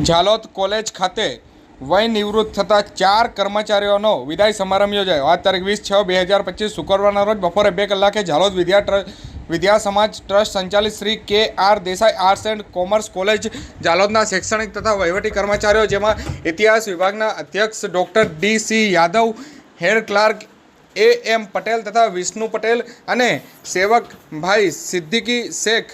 Jhalod college ખાતે વય નિવૃત્ત થતા ચાર કર્મચારીઓનો વિદાય સમારંભ યોજાયો. આ તારીખ વીસ છ બે હજાર પચીસ શુક્રવારના રોજ બપોરે બે કલાકે ઝાલોદ વિદ્યા વિદ્યા સમાજ ટ્રસ્ટ સંચાલિત Shri K R Desai arts and commerce college ઝાલોદના શૈક્ષણિક તથા વહીવટી કર્મચારીઓ જેમાં ઇતિહાસ વિભાગના અધ્યક્ષ doctor D C Yadav, head clerk A M Patel તથા વિષ્ણુ પટેલ અને સેવક ભાઈ સિદ્દીકી શેખ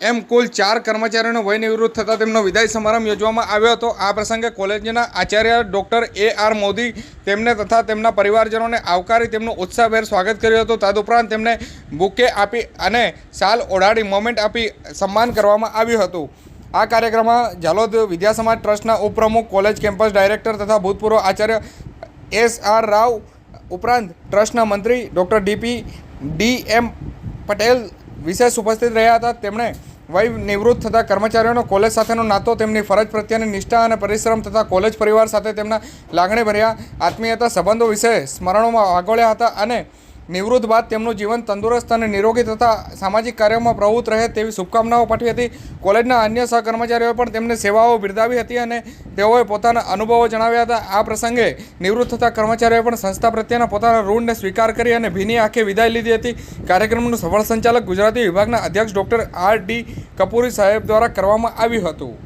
એમ કુલ ચાર કર્મચારીઓનો વય નિવૃત્ત થતાં તેમનો વિદાય સમારંભ યોજવામાં આવ્યો હતો. આ પ્રસંગે કોલેજના આચાર્ય ડૉક્ટર એ આર મોદી તેમને તથા તેમના પરિવારજનોને આવકારી તેમનું ઉત્સાહભેર સ્વાગત કર્યું હતું. તદુપરાંત તેમને બુકે આપી અને શાલ ઓઢાડી મોમેન્ટ આપી સન્માન કરવામાં આવ્યું હતું. આ કાર્યક્રમમાં ઝાલોદ વિદ્યા સમાજ ટ્રસ્ટના ઉપપ્રમુખ, કોલેજ કેમ્પસ ડાયરેક્ટર તથા ભૂતપૂર્વ આચાર્ય એસ આર રાવ ઉપરાંત ટ્રસ્ટના મંત્રી doctor DP D M Patel વિશેષ ઉપસ્થિત રહ્યા હતા. તેમણે વય નિવૃત્ત થતા કર્મચારીઓનો કોલેજ સાથેનો નાતો, તેમની ફરજ પ્રત્યેની નિષ્ઠા અને પરિશ્રમ તથા કોલેજ પરિવાર સાથે તેમના લાગણીભર્યા આત્મીયતા સંબંધો વિશે સ્મરણોમાં વાગોળ્યા હતા અને નિવૃત્ત બાદ તેમનું જીવન તંદુરસ્ત અને નિરોગી તથા સામાજિક કાર્યોમાં પ્રવૃત્ત રહે તેવી શુભકામનાઓ પાઠવી હતી. કોલેજના અન્ય સહકર્મચારીઓએ પણ તેમને સેવાઓ બિરદાવી હતી અને તેઓએ પોતાના અનુભવો જણાવ્યા હતા. આ પ્રસંગે નિવૃત્ત થતા કર્મચારીઓએ પણ સંસ્થા પ્રત્યેના પોતાના ઋણને સ્વીકાર કરી અને ભીની આંખે વિદાય લીધી હતી. કાર્યક્રમનું સફળ સંચાલક ગુજરાતી વિભાગના અધ્યક્ષ ડૉક્ટર આર ડી કપૂરી સાહેબ દ્વારા કરવામાં આવ્યું હતું.